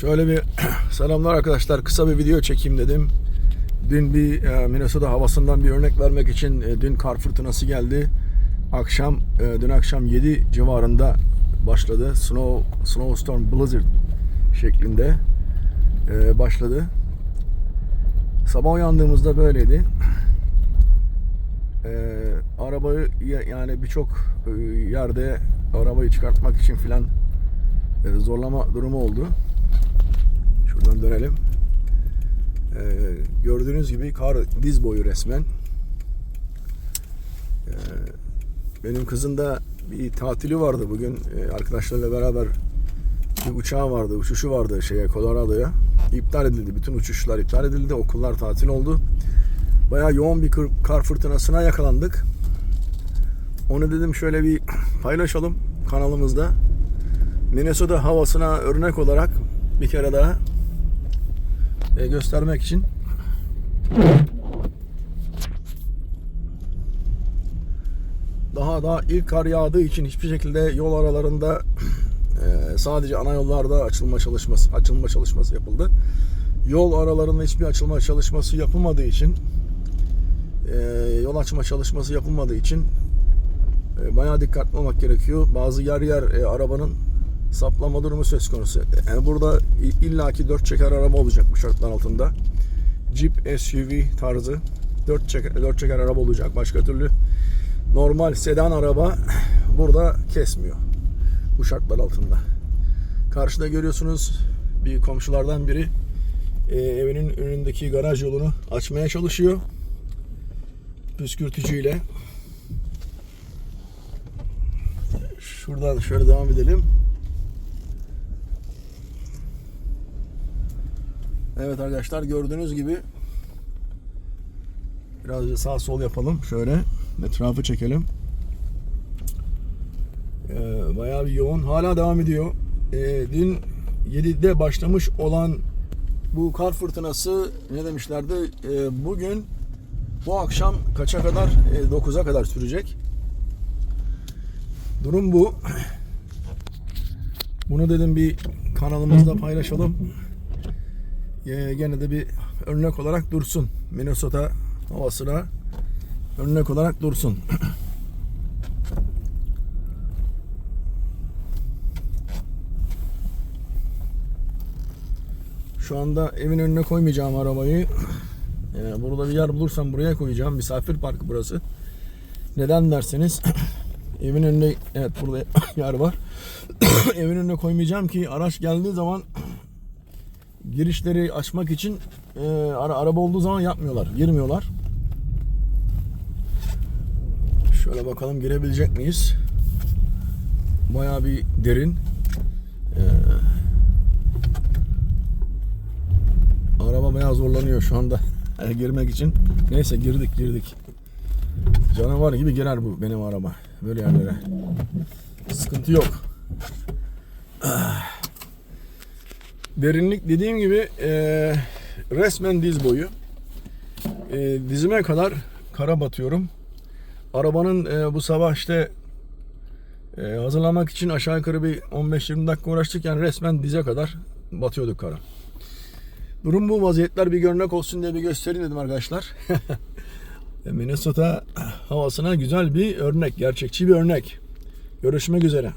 Şöyle bir selamlar arkadaşlar. Kısa bir video çekeyim dedim. Dün bir e, Minnesota havasından bir örnek vermek için e, dün kar fırtınası geldi. Akşam e, dün akşam 7 civarında başladı. Snow snowstorm blizzard şeklinde başladı. Sabah uyandığımızda böyleydi. Arabayı ya- yani birçok yerde arabayı çıkartmak için filan zorlama durumu oldu. Şuradan dönelim. E, gördüğünüz gibi kar diz boyu resmen. E, benim kızın da bir tatili vardı bugün. E, arkadaşlarıyla beraber bir uçağı vardı, uçuşu vardı şeye Colorado'ya. İptal edildi. Bütün uçuşlar iptal edildi. Okullar tatil oldu. Bayağı yoğun bir kar fırtınasına yakalandık. Onu dedim şöyle bir paylaşalım kanalımızda. Minnesota havasına örnek olarak bir kere daha e, göstermek için daha da ilk kar yağdığı için hiçbir şekilde yol aralarında e, sadece ana yollarda açılma çalışması açılma çalışması yapıldı. Yol aralarında hiçbir açılma çalışması yapılmadığı için e, yol açma çalışması yapılmadığı için e, bayağı dikkatli olmak gerekiyor. Bazı yer yer e, arabanın saplama durumu söz konusu. Yani burada illaki dört çeker araba olacak bu şartlar altında. Jeep SUV tarzı dört çeker, dört çeker araba olacak. Başka türlü normal sedan araba burada kesmiyor bu şartlar altında. Karşıda görüyorsunuz bir komşulardan biri e, evinin önündeki garaj yolunu açmaya çalışıyor. Püskürtücüyle. Şuradan şöyle devam edelim. Evet arkadaşlar gördüğünüz gibi biraz sağ sol yapalım. Şöyle etrafı çekelim. Ee, bayağı bir yoğun. Hala devam ediyor. Ee, dün 7'de başlamış olan bu kar fırtınası ne demişlerdi? Ee, bugün bu akşam kaça kadar? Ee, 9'a kadar sürecek. Durum bu. Bunu dedim bir kanalımızda paylaşalım. Ee, gene de bir örnek olarak dursun. Minnesota havasına örnek olarak dursun. Şu anda evin önüne koymayacağım arabayı. Ee, burada bir yer bulursam buraya koyacağım. Misafir parkı burası. Neden derseniz evin önünde evet burada yer var. evin önüne koymayacağım ki araç geldiği zaman girişleri açmak için e, ara, araba olduğu zaman yapmıyorlar. Girmiyorlar. Şöyle bakalım girebilecek miyiz? Bayağı bir derin. Ee, araba bayağı zorlanıyor şu anda girmek için. Neyse girdik girdik. Canavar gibi girer bu benim araba. Böyle yerlere. Sıkıntı yok. Ah. Derinlik dediğim gibi e, resmen diz boyu. E, dizime kadar kara batıyorum. Arabanın e, bu sabah işte e, hazırlamak için aşağı yukarı bir 15-20 dakika uğraştık. Yani resmen dize kadar batıyorduk kara. Durum bu vaziyetler bir görnek olsun diye bir göstereyim dedim arkadaşlar. Minnesota havasına güzel bir örnek, gerçekçi bir örnek. Görüşmek üzere.